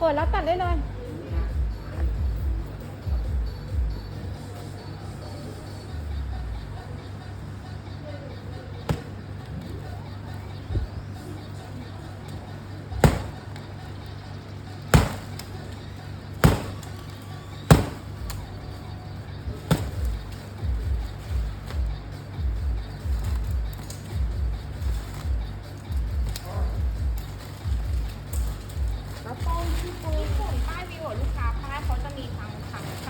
ปิดแล้วตัดได้เลย วนป้ายวิวอะลูกค้าป้าเขาจะมีทั้งทั้ง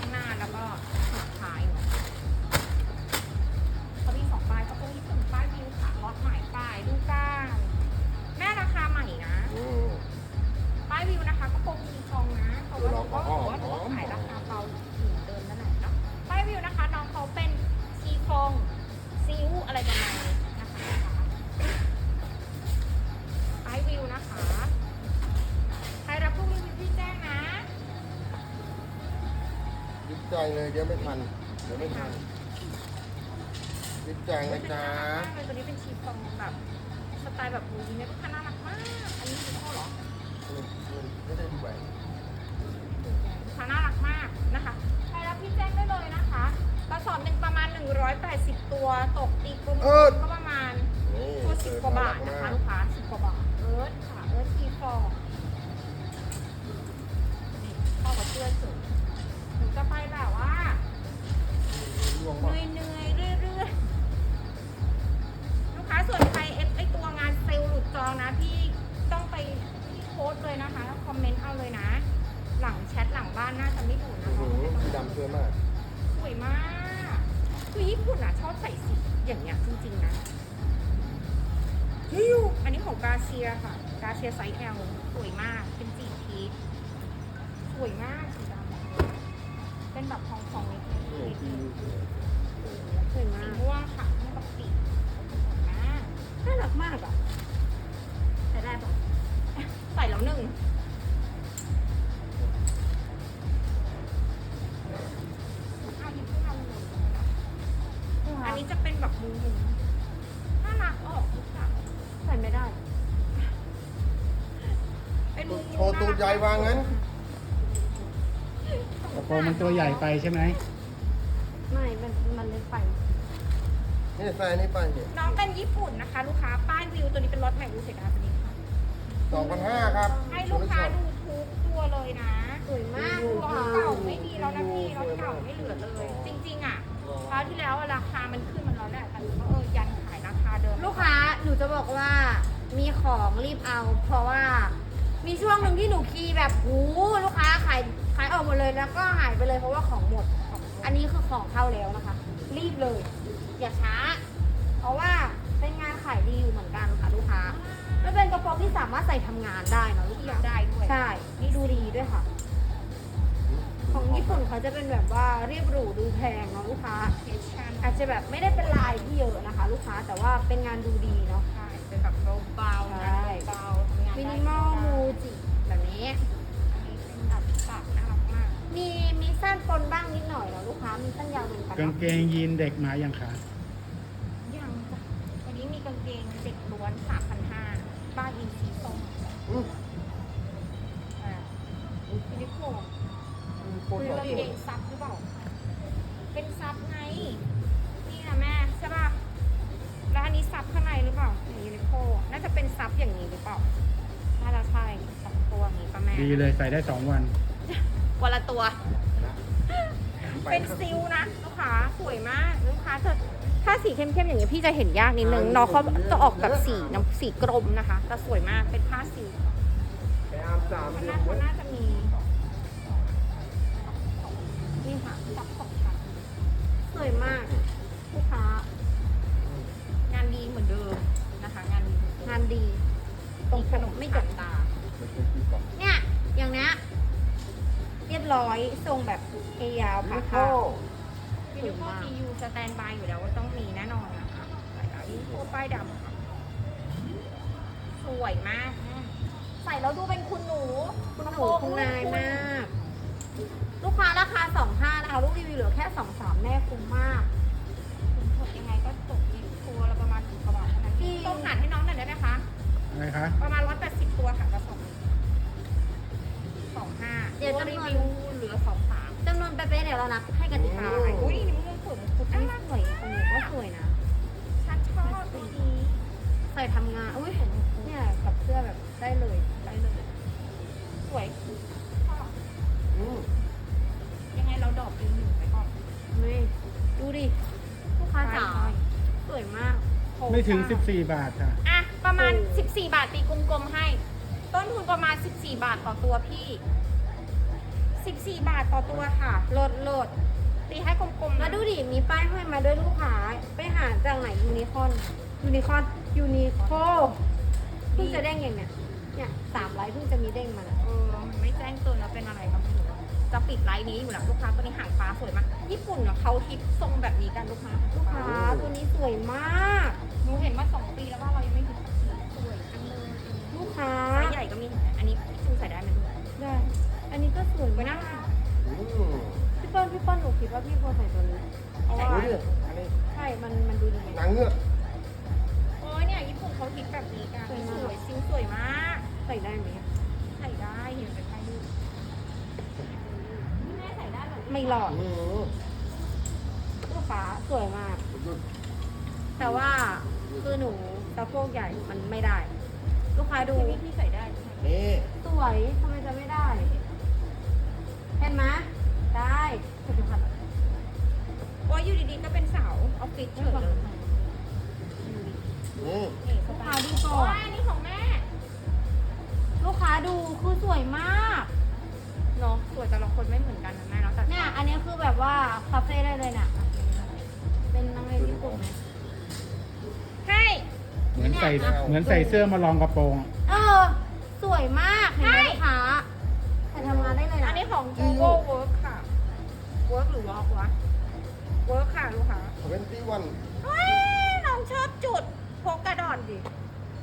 ใจเลยเดี๋ยวไม่ทัน เดี๋ยวไม่ทันยิบใจนะจ๊ะเป็นตัวนี้เป็นชีฟองแบบสไตล์แบบบูเนี่ยลูกค้าน่ารักมาก อันนี้คือข้อเหรออืมอืมไม่ได้ดูแหวนลูกค้าน่ารักมากนะคะใครรับพี่แจ้งได้เลยนะคะกระสอบหนึ่งประมาณ 180 ตัวตกตีกลมก็ประมาณนี่ตัวสิบกว่าบาทเอนะคะอลูกค้าสิบกว่าบาทเอิร์ธค่ะเอิร์ธชีฟองนี่เข้ากับเสื้อสูงหนู จะไปแบบว่าเหนื่อยเหนื่อยๆเรื่อยๆ ลูกค้าส่วนใครเอฟไอตัวงานเซลล์หลุดจองนะพี่ต้องไปที่โพสต์เลยนะคะแล้วคอมเมนต์เอาเลยนะ หลังแชทหลังบ้านน่าจะไม่ถูกนะอื้อคะหือสีดำสวยมากสวยมาก คือญี่ปุ่นอะชอบใส่สีอย่างเงี้ยจริงๆนะฮิวอันนี้ของกาเซียค่ะ กาเซียไซส์ L สวยมาก เป็นจีพีชสวยมากสีดำ เป็นแบบทองทองๆนิดนึงนี่ที่สวยสีมากม่วงค่ะม่วงกับปีกสวยมากน่ารักมากอะใส่ได้ปะใส่แล้วหนึ่งเอาหยิบขึ้นมาหนึ่งอันนี้จะเป็นแบบมุมมุมน่ารักออกทุกอย่างใส่ไม่ได้ เป็นมุมโชว์ตูดใหญ่วางงั้น กระโปรงมันตัวใหญ่ไปใช่ไหมไม่ มันมันเล็กไป นี่ใส่อันนี้ไปเนี่ยน้องเป็นญี่ปุ่นนะคะ ลูกค้าป้ายวิวตัวนี้เป็นรถใหม่ดูเสียดายตัวนี้ค่ะสองพันห้าครับให้ลูกค้าดูทุกตัวเลยนะสวยมากรลูกถค้าเก่าไม่มีแล้วนะพี่รถเก่าไม่เหลือเลย จริงๆอะคราวที่แล้วอะราคามันขึ้นมันร้อนแหละแต่หนูก็เออยันขายราคาเดิมลูกค้าหนูจะบอกว่ามีของรีบเอา เพราะว่ามีช่วงหนึ่งที่หนูคีย์แบบหูลูกค้าขายขายออกหมดเลยแล้วก็หายไปเลยเพราะว่าของหมด อันนี้คือของเข้าแล้วนะคะ รีบเลย อย่าช้า เพราะว่าเป็นงานขายดีอยู่เหมือนกันค่ะลูกค้าแล้วเป็นกระโปรงที่สามารถใส่ทำงานได้เนอะลูกเที่ยค้าวได้ด้วยใช่นี่ดูดีด้วยค่ะ ของญี่ปุ่นเขาจะเป็นแบบว่าเรียบหรูดูแพงเนาะลูกค้าเคชั่นอาจจะแบบไม่ได้เป็นลายที่เยอะนะคะ ลูกค้าแต่ว่าเป็นงานดูดีเนาะใช่เป็นแบบเบาๆใช่นะเบาๆทำงานมิได้นิมอลมูจิแบบนี้อันนี้ มากมีมีสั้นปนบ้างนิดหน่อยเนาะลูกค้า มีสั้นยาวเหมือนกันกางเนาะเกงยีนเด็กมายังคะยังจ้ะวันนี้มีกางเกงเด็กล้วน3,500บ้านอินซีส้มอืมอ่าฟิลิปโพโคตรคืสอวยกางเกงซับหรือเปล่า เป็นซับไง นี่นะแม่ใช่ป่ะ แล้วอันนี้ซับข้างในหรือเปล่าฟิลิปโพน่าจะเป็นซับอย่างนี้หรือเปล่า น่าจะใช่สองตัวนี้ป่ะแม่ ดีเลยใส่ได้สองวัน วันละตัว เป็นซิลนะลูกค้าสวยมากลูกค้าจะถ้าสีเข้มๆอย่างนี้ยพี่จะเห็นยากนิดนึงน้องเขาจะออกแบบสีน้ำสีกรมนะคะแต่สวยมากเป็นผ้าสีไปอาร์มสามมันเดือน่านเว้เขายน่าจะมีนี่ค่ะซับสองชั้นสวยมาก รียบร้อยทรงแบบเอยาวลิค่ะโก้ค่ะวิดีโอทียูสแตนบายอยู่แล้วว่าต้องมีแน่นอนนะคะใส่แล้ววิดีโอป้ายดำค่ะสวยมากแม่ใส่แล้วดูเป็นคุณหนู คุณหนูคุณนายมาก ลูกค้าราคาสองห้า ดูดิลูกค้าจ๋าสวยมากไม่ถึง 14 บาทค่ะ อะ ประมาณโอ้14 บาทตีกลมๆให้ ต้นทุนประมาณ 14 บาทต่อตัวพี่ 14 บาทต่อตัวค่ะ โหลดโหลดตีให้กลมๆมานะดูดิ มีป้ายห้อยมาด้วยลูกค้า ไปหาจากไหนยูนิคอน ยูนิคอน ยูนิโคเพิ่งจะเด้งอย่างเนี้ยเนี่ยสามไลท์เพิ่งจะมีเด้งมานะ เออมันไม่แจ้งเตือนแล้วเป็นอะไรก็ไม่รู้ จะปิดไลน์นี้อยู่แล้วลูกค้าตัวนี้หางฟ้าสวยมาก ญี่ปุ่นเนาะเขาฮิตทรงแบบนี้กันลูกค้าลูกค้าตัวนี้สวยมากหนูเห็นมาสองปีแล้วว่าเรายังไม่ฮิตสักทีสวยจังเลยลูกค้าไซส์ใหญ่ก็มีอันนี้พี่ชูใส่ได้ไหมลูกได้ อันนี้ก็สวยไว้มาน่ากรักอืมพี่เปิ้ลพี่เปิ้ลหนูคิดว่าพี่ควรใส่ตัวนี้เพราะว่าดูดิอันนี้ใช่มันมันดูดีหนังเงือกโอ้ยเนี่ยญี่ปุ่นเขาฮิตแบบนี้กันสวยมากสวยซิงสวยมาก ใส่ได้ไหมใส่ได้เห็นเป็น ได้เหรอไม่หลอดอืมลูกค้าสวยมากดูแต่ว่าคือหนูสะโพกใหญ่มันไม่ได้ ลูกค้าดูพี่พี่ใส่ได้ใช่ไหมนี่สวยทำไมจะไม่ได้ เห็นไหมได้ขอบคุณค่ะโอ้ยอยู่ดีๆก็เป็นสาวออฟฟิศเฉยเลยนี่นี่ลูเข้ากไปค้าดูก่อโอ้นยอันนี้ของแม่ ลูกค้าดูคือสวยมาก ว่าคาเฟ่ได้เลยเนี่ยเป็นนางเอกญี่ปุ่นไหมให้ เหมือนใส่เหมือนใส่เสื้อมาลองกระโปรงเออ สวยมากเห็นไหมลูกค้าใส่ทำงานได้เลยนะอันนี้ของ Google Work ค่ะ Work หรือ Walk วะ Work ค่ะลูกค้าทเวนตี้วันเฮ้ย น้องชอบจุดพกกระดอนดิ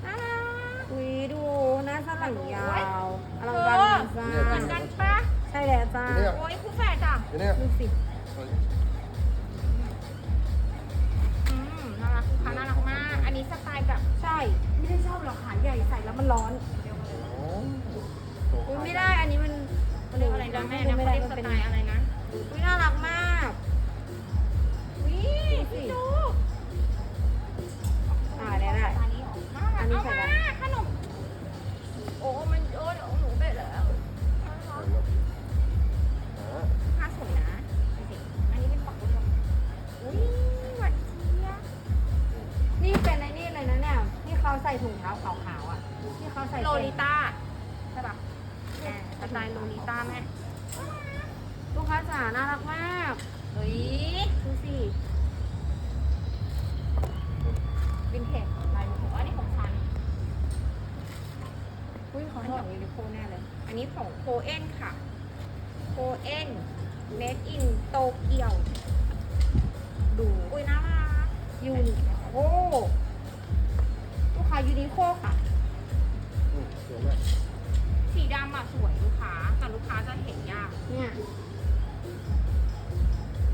น่ารัก อุ้ยดูหน้าสลังยาว เดี๋ยวเนี่ยดูสิอืมน่ารักลูกค้าน่ารักมาก อันนี้สไตล์แบบใช่ ไม่ได้ชอบหรอกขาใหญ่ใส่แล้วมันร้อนโอ้อุ้ยไม่ได้ อันนี้มันเขาเรียกอะไรนะแม่เนี่ยไม่เขาได้เรียกมันสเป็นไตล์อะไรนะ อุ้ยน่ารักมาก อุ้ยขออันโทนี้ษของยูนิโคแน่เลย อันนี้ของโคเอนค่ะ โคเอน made in โตเกียว ดู อุ้ยน่ารักยูนิโคลูกค้ายูนิโคค่ะ อืมสวยมากสีดำอะสวยลูกค้า แต่ลูกค้าจะเห็นยาก เนี่ย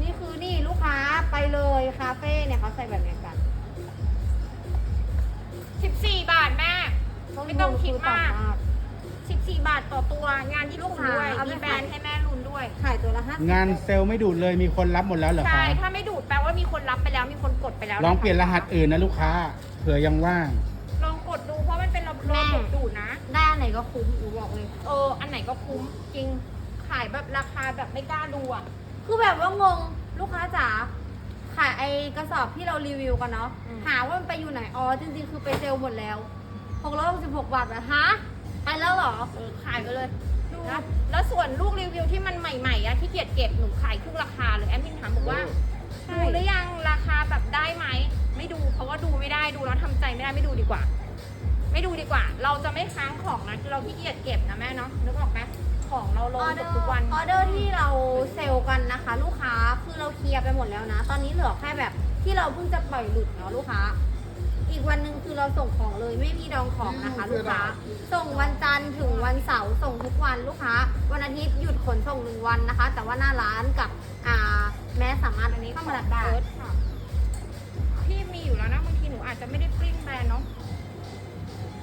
นี่คือนี่ลูกค้าไปเลยคาเฟ่เนี่ยเขาใส่แบบเนี้ยกัน 14 บาทแม่ ไม่ต้องคิดมากต่ำมาก 14 บาทต่อตัว งานที่ลูกค้าด้วยเอาไปมีแบรนด์ให้แม่รุนด้วย ขายตัวละห้าสิบงานเซลล์ไม่ดูดเลยมีคนรับหมดแล้วเหรอใช่คะถ้าไม่ดูดแปลว่ามีคนรับไปแล้ว มีคนกดไปแล้วลองะคะเปลี่ยนรหัสอื่นนะลูกค้าเผื่อยังว่าง ลองกดดูเพราะมันเป็นระบบระบบดูดนะ ได้อันไหนก็คุ้มอูบอกเลย เออ อันไหนก็คุ้มจริง ขายแบบราคาแบบไม่กล้าดูอะ คือแบบว่างงลูกค้าจ๋าขายไอกระสอบที่เรารีวิวกันเนาะอืมหาว่ามันไปอยู่ไหน อ๋อ จริงๆ คือไปเซลล์หมดแล้ว 666 บาทอะฮะไปแล้วเหรอเออขายไปเลยนะแล้วส่วนลูกรีวิวที่มันใหม่ๆอะที่เกียจเก็บหนูขายครึ่งราคาเลยแอดมินถามบอกว่าใช่ ดูหรือยังราคาแบบได้ไหมไม่ดูเพราะว่าดูไม่ได้ดูแล้วทำใจไม่ได้ไม่ดูดีกว่า ไม่ดูดีกว่า เราจะไม่ค้างของนะคือเราขี้เกียจเก็บนะแม่เนาะนึกออกไหมของเราลองอเดเกืออบร์ทุกวัน ออเดอร์ที่เราเซลล์กันนะคะ ลูกค้าคือเราเคลียร์ไปหมดแล้วนะ ตอนนี้เหลือแค่แบบที่เราเพิ่งจะปล่อยหลุดเนาะลูกค้า เราส่งของเลยไม่มีดองของนะคะลูกค้า ส่งวันจันทร์ถึงวันเสาร์ส่งทุกวันลูกค้า วันอาทิตย์หยุดขนส่งหนึ่งวันนะคะ แต่ว่าหน้าร้านกับอ่าแม้สามารถอันนี้เข้าขอมางรับได้เอิร์ธค่ะที่มีอยู่แล้วนะบางทีหนูอาจจะไม่ได้ปริ้นแบรนด์เนาะ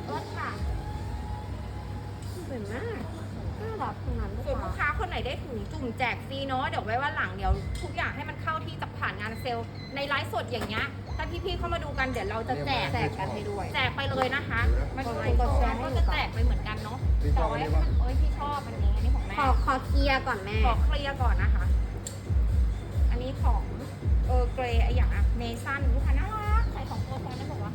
เอิร์ธค่ะสวยมากน่ารักทั้งนั้นลูกส่วนลูกค้าค้าคนไหนได้ถุงจุ่มแจกฟรีเนาะเดี๋ยวไว้ว่าหลังเดี๋ยวทุกอย่างให้มันเข้าที่จะผ่านงานเซลล์ในไลฟ์สดอย่างเงี้ย ถ้าพี่ๆเข้ามาดูกันเดี๋ยวเราจะแจกแจกกันให้ด้วย แจกไปเลยนะคะ มันกดไลเป็นค์กดแชแชร์ร์ให้ก็หนูจะก่อนแจกไปเหมือนกันเนาะพี่ชแต่อบอันไว้นี้ปะเอ้ยพี่ชอบอันนี้อันนี้ของแม่ขอขอเคลียร์ก่อนแม่ขอเคลียร์ก่อนนะคะ อันนี้ของเออเกรย์ไออย่างอะเมสันลูกค้าน่ารักใส่ของตัวซ้อนได้บอกว่า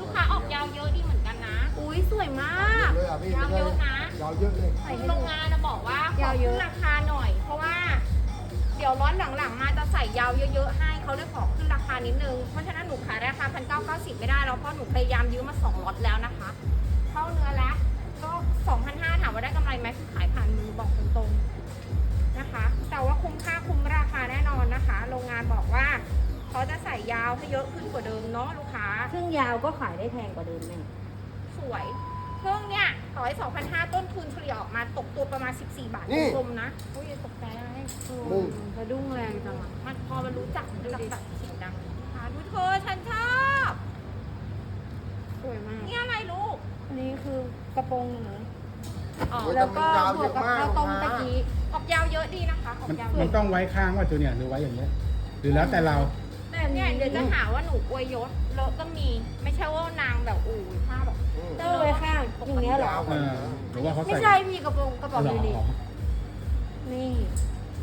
ลูกค้าออกยาวเยอะดีเหมือนกันนะ อุ้ยสวยมากเลยอะพี่ยาวเยอะนะยาวเยอะเลยคือโรงงานนะบอกว่าขอยาวเยขึ้อะนราคาหน่อย เพราะว่า เดี๋ยวร้อนหลังๆมาจะใส่ยาวเยอะๆให้ เขาเลยขอขึ้นราคานิดนึง เพราะฉะนั้นหนูขายราคาพันเก้าเก้าสิบไม่ได้แล้วเพราะหนูพยายามยื้อมาสองล็อตแล้วนะคะ เข้าเนื้อแล้วก็สองพันห้าถามว่าได้กำไรไหมคือขายผ่านมือบอกตรงๆนะคะ แต่ว่าคุ้มค่าคุ้มราคาแน่นอนนะคะ โรงงานบอกว่าเขาจะใส่ยาวให้เยอะขึ้นกว่าเดิมเนาะลูกค้าซึ่งยาวก็ขายได้แพงกว่าเดิมแม่สวยเครื่องเนี่ย ต่อให้2,500 ต้นทุนเฉลี่ยออกมาตกตัวประมาณ 14 บาทรวมๆนะอุ้ยตกใจอะไรมุ่งสะดุ้งแรงจังอะมันพอมันรู้จักรู้จักแบบเสียงดังค่ะดูเธอฉันชอบ สวยมาก นี่อะไรลูก อันนี้คือกระโปรงหนูอ๋อ โอ้ย แล้วก็แต่มันยาวบเยวกอะกับมากข้าวต้มลูกตะค้ากี้ ออกยาวเยอะดีนะคะ ออมันกยาวมันต้องไว้ข้างว่าจูเนียร์หรือไว้อย่างเงี้ย หรือแล้วแต่เราแต่ เนี่ยเดี๋ยวจะหาว่าหนูอวยยศเลอะก็มี ไม่ใช่ว่านางแบบอู้ยผ้าแบบอืมเตอร์ไว้ข้างอย่างเงี้ยเหรอยาวกเอว่าอหรือว่าเขาไม่ใส่ใช่พี่กระโปรงกระเป๋าหรดูดิอนี่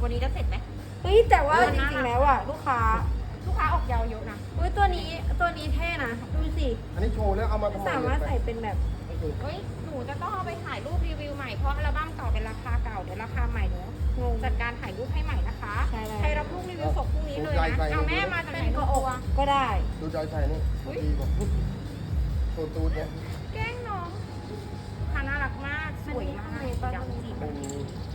วันนี้จะเสร็จไหม เฮ้ยแต่ว่าเออจน่ารักริงๆแล้วอะลูกค้าลูกค้าออกยาวเยอะนะ เฮ้ยตัวนี้ตัวนี้เท่นะดูสิ อันนี้โชว์แล้วเอามาทำไมสามารถใส่เป็นแบบ เฮ้ยห นูจะต้องเอาไปถ่ายรูปรีวิวใหม่เพราะอัลบั้มเก่าเป็นราคาเก่าเดี๋ยวราคาใหม่หนูงงจัดการถ่ายรูปให้ใหม่นะคะใช่แล้วใครรับรูปรีวิวส่งพรุ่งนี้เลยนะเอาแม่มาจากไหนเป็นกก็ระโออกก็ได้ ดูจอยชัยนี่ดีกว่าตัวตูดเนี่ยแกล้งน้องค่ะน่ารักมากสวยมากอันนี้ข้างในดำสีไม่มีสวยมาก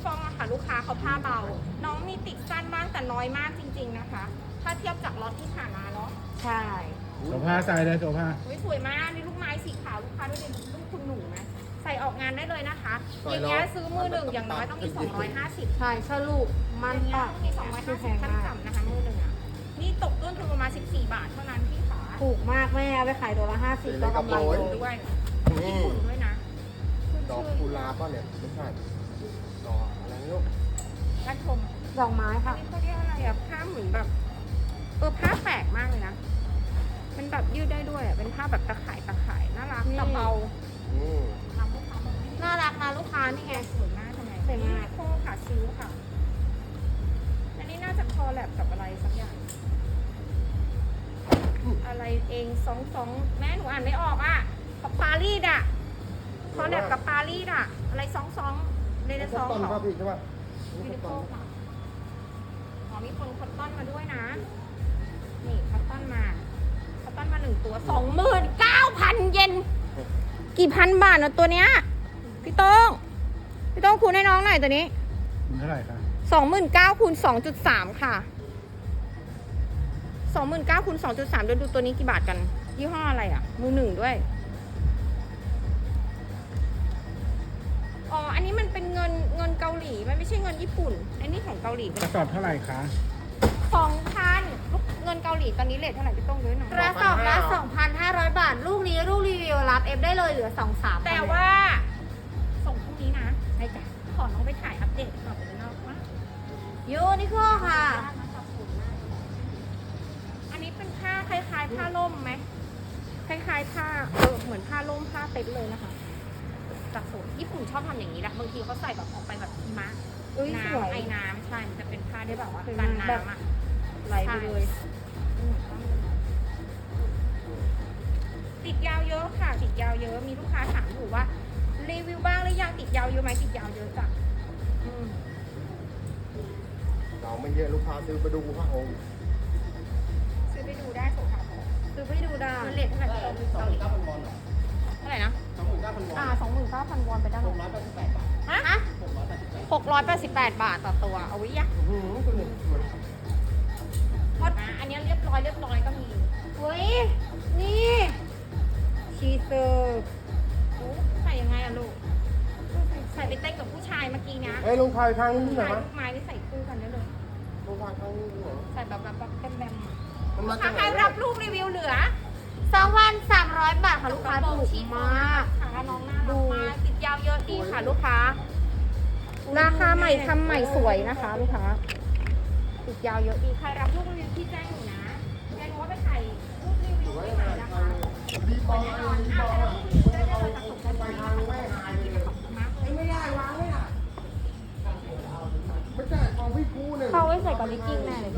ที่ฟองอะค่ะลูกค้าเขาผ้าเบา น้องมีติดสั้นบ้างแต่น้อยมากจริง ๆนะคะ ถ้าเทียบจากล็อตที่ผ่านมาเนาะใช่โซฟาใส่เลยโซฟาเฮ้ยสวยมากนี่ลูกไม้สีขาวลูกค้าด้วยดิลูกคุณหนูไหมใส่ออกงานได้เลยนะคะ อย่างเงี้ยซื้อมือหนึ่งอย่างน้อยต้องมี 250ใช่สรุปมันอย่างเงี้ยปะต้องมีคือแพง250ขั้นมากต่ำนะคะมือหนึ่งอะนี่ตกต้นทุนประมาณ14 บาทเท่านั้นพี่ขาถูกมากแม่เอาไปขายตัวละห้าสิบก็กำไรญี่เลปุ่นยด้วยนี่ญี่ปุ่นด้วยนะขึ้นดอกชื่อกุหลาบป่ะเนี่ยไม่ใช่ ดอกไม้อันค่ะ นี้เขาเรียกอะไรอะผ้าเหมือนแบบเออผ้าแปลกมากเลยนะมันแบบยืดได้ด้วยอะเป็นผ้าแบบตะข่ายตะข่ายน่ารักนี่ แต่เบาอืมทำลูกค้าบอกไม่น่ารักนะลูกค้านี่ไง สวยมากทำไมสวยมาก นี่โค้ค่ะซิ้วค่ะ อันนี้น่าจะคอแลบกับอะไรสักอย่าง อะไรเองสองสองแม่หนูอ่านไม่ออกอะกับปารีสอะคอแลบกับปารีสอะ อะไรสองสองเลนคสอองตตอนเหรอป่ะพี่ใช่ป่ะวินี่ดีคอตโอตอนค่ะ อ๋อมีคนคอตตอนมาด้วยนะ นี่คอตตอนมาคอตตอนมาหนึ่งตัวสองหมื่นเก้าพันเยนกี่พันบาทนะตัวเนี้ยพี่โต้งพี่โต้งคูณให้น้องหน่อยตัวนี้มันเท่าไหร่คะสองหมื่นเก้าคูณสองจุดสามค่ะสองหมื่นเก้าคูณสองจุดสามเดี๋ยวดูตัวนี้กี่บาทกันยี่ห้ออะไรอะ มือหนึ่งด้วย เป็นเงินเงินเกาหลีมันไม่ใช่เงินญี่ปุ่นอันนี้ของเกาหลีกระสอบเท่าไหร่คะสองพันเงินเกาหลีตอนนี้เลทเท่าไหร่พี่ต้องด้วยหน่อยกระสอบละ2,500 บาท ลูกนี้ลูกรีวิวรับเอฟได้เลยเหลือ 2 3แต่ว่า ส่งพรุ่งนี้นะใช่จ้ะขอน้องไปถ่ายอัปเดตก่อนไปนอกว่ายูนิโคค่ะ อันนี้เป็นผ้าคล้ายๆ ผ้าล่มไหมคล้ายๆผ้าเออเหมือนผ้าล่มผ้าเต็นท์เลยนะคะจากสูตรญี่ปุู่ชอบทำอย่างนี้แหละบางทีเขาใส่แบบออกไปแบบหิมะน้ำไอ้น้ำใช่มันจะเป็นผ้าได้แบบว่าเป็นกันน้ำอะไหลไปเลย ติดยาวเยอะค่ะ ติดยาวเยอะมีลูกค้าถามอยู่ว่า รีวิวบ้างหรือยังติดยาวเยอะไหมติดยาวเยอะจ้ะเราไม่เยอะลูกค้าซื้อไปดูพระองค์ซื้อไปดูได้สุขลาซื้อไปดูได้เงินเลทเท่าไหร่เเท่าไหร่นะสองหมื่นเก้าพันวอน อ่า 9,000วอนไปได้หรอ688 บาท ฮะ688 688 บาทต่อตัว เอาไว้ยักษ์หืมตัวเอาวิ่งสวยพอดอันนี้เรียบร้อยเรียบร้อยก็มีเฮ้ย นี่ชีสเซอร์ใส่ยังไงอะลูก ใส่ไปเต้นกับผู้ชายเมื่อกี้นะเอ้ยลงถ่ายทางนี้ผู้หน่อชายม้ลูกไม้ใส่คู่กันได้เลย ลงถ่ายทางนี้หน่อใส่แบบแบบแบบแบมๆอะนมาลูใครรับลูกรีวิวเหลือสองพันสามร้อยบาทค่ะลูกค้าถูกมาก น้องน่ารักมาติดยาวเยอะดีค่ะลูกค้า ราคาใหม่ทำใหม่สวยนะคะ ลูกค้าติดยาวเยอะดีใครรับลูกรีวิวที่แจ้งหนูนะแจ้งว่าไปถ่ายรูปรีวิวที่ไหนนะคะคนแน่นอนแต่เราลูกรีวิวได้ได้ประสบการณ์เขาไม่ใส่กับลิกกิ้งแน่เลย